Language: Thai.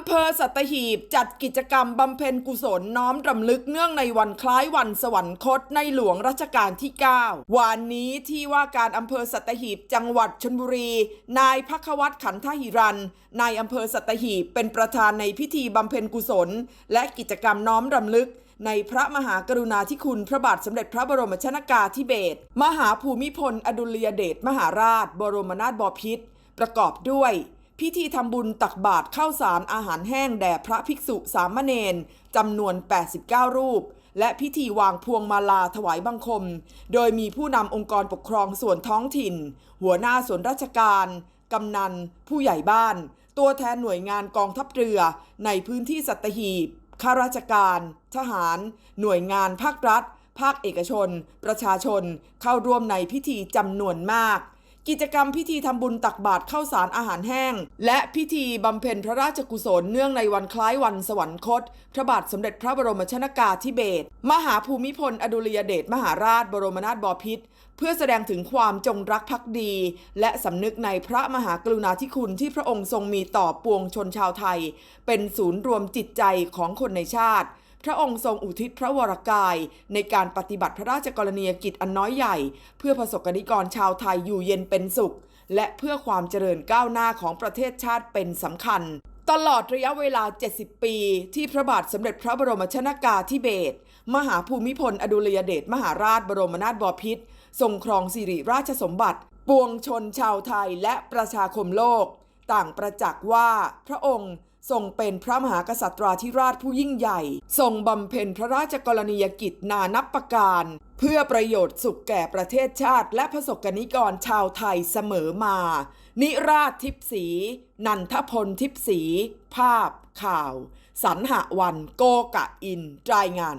ำเภอสัตหีบจัดกิจกรรมบำเพ็ญกุศลน้อมรำลึกเนื่องในวันคล้ายวันสวรรคตในหลวงรัชกาลที่ 9 วันนี้ที่ว่าการอำเภอสัตหีบจังหวัดชลบุรี นายพักวัตรขันธหิรันนายอำเภอสัตหีบเป็นประธานในพิธีบำเพ็ญกุศล และกิจกรรมน้อมรำลึกในพระมหากรุณาธิคุณพระบาทสมเด็จพระบรมชนากาธิเบศรมหาภูมิพล อดุลยเดชมหาราช บรมนาถบพิตรประกอบด้วย พิธีทำบุญตักบาตรข้าวสารอาหารแห้งแด่พระภิกษุสามเณรจำนวน 89 รูป และพิธีวางพวงมาลาถวายบังคม โดยมีผู้นำองค์กรปกครองส่วนท้องถิ่น หัวหน้าส่วนราชการ กำนัน ผู้ใหญ่บ้าน ตัวแทนหน่วยงานกองทัพเรือ ในพื้นที่สัตหีบข้าราชการ ทหาร หน่วยงานภาครัฐ ภาคเอกชน ประชาชน เข้าร่วมในพิธีจำนวนมาก กิจกรรมพิธีทำบุญตักบาตรข้าวสารอาหารแห้ง และพิธีบำเพ็ญพระราชกุศลเนื่องในวันคล้ายวันสวรรคต พระบาทสมเด็จพระบรมชนากาธิเบศรมหาภูมิพล อดุลยเดชมหาราช บรมนาถบพิตรเพื่อแสดงถึงความจงรักภักดี และสำนึกในพระมหากรุณาธิคุณที่พระองค์ทรงมีต่อปวงชนชาวไทย เป็นศูนย์รวมจิตใจของคนในชาติ พระองค์ทรงอุทิศพระวรกาย ในการปฏิบัติพระราชกรณียกิจอันน้อยใหญ่ เพื่อประสบกนิกรชาวไทยอยู่เย็นเป็นสุข และเพื่อความเจริญก้าวหน้าของประเทศชาติเป็นสำคัญ ตลอดระยะเวลา 70 ปี ที่พระบาทสมเด็จพระบรมชนากาธิเบศรมหาภูมิพล อดุลยเดชมหาราชบรมนาถบพิตรทรงครองสิริราชสมบัติ ปวงชนชาวไทยและประชาคมโลก ต่างประจักษ์ว่าพระองค์ ทรงเป็นพระมหากษัตริย์ธิราชผู้ยิ่งใหญ่ ทรงบำเพ็ญพระราชกรณียกิจนานับประการ เพื่อประโยชน์สุขแก่ประเทศชาติ และประสบกนิกรชาวไทยเสมอมา นิราชทิพสี นันทพลทิพสี ภาพ ข่าว สรรหวัน โกกะอิน รายงาน